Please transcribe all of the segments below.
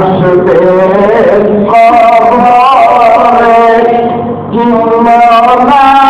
আসবে কবরে কিংবা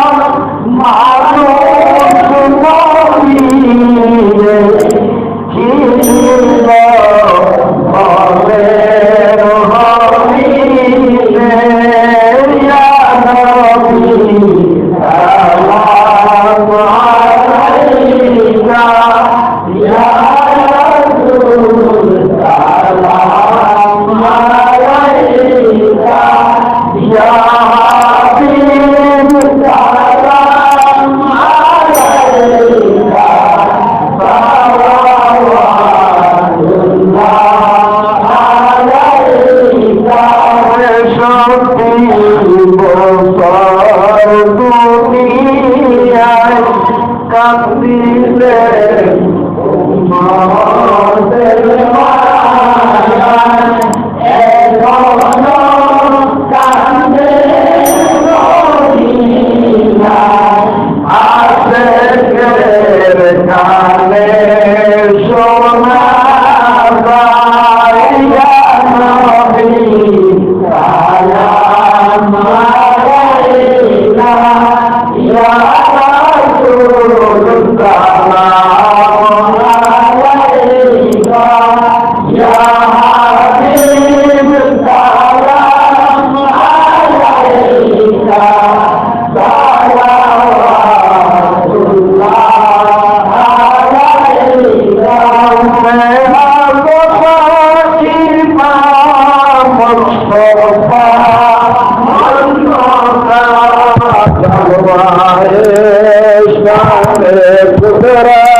মুস্তফা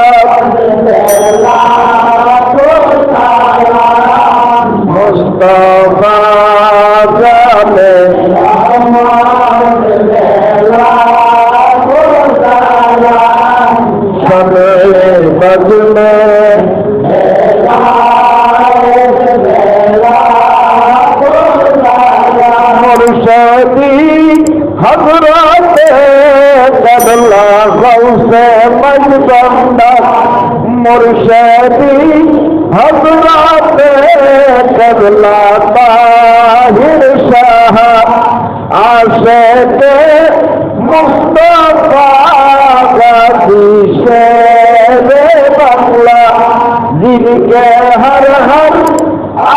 বন্দা মুর্শদি হজরতে কবলা তাহির শাহ আশেতে মুস্তফা গাদিশে বাংলা, জিনকে হর হর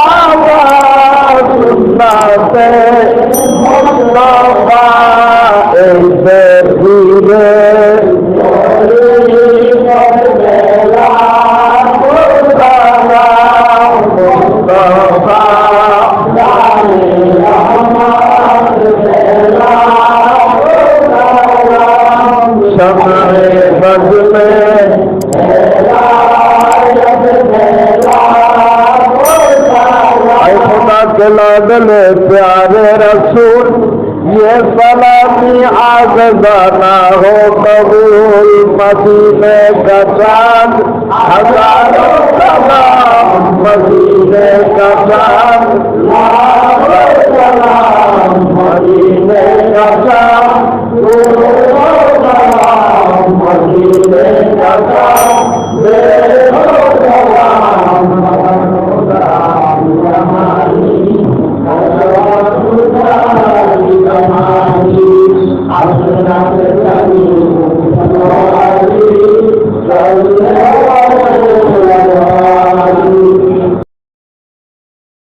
আওয়াজ সুনাতে মুস্তফা এই समय में प्यारे रसूल ये सलामी आज गाना हो कबूल मदीने का चाँद हज़ारों सलाम मदीने का चाँद लाखों सलाम मदीने का चाँद العليم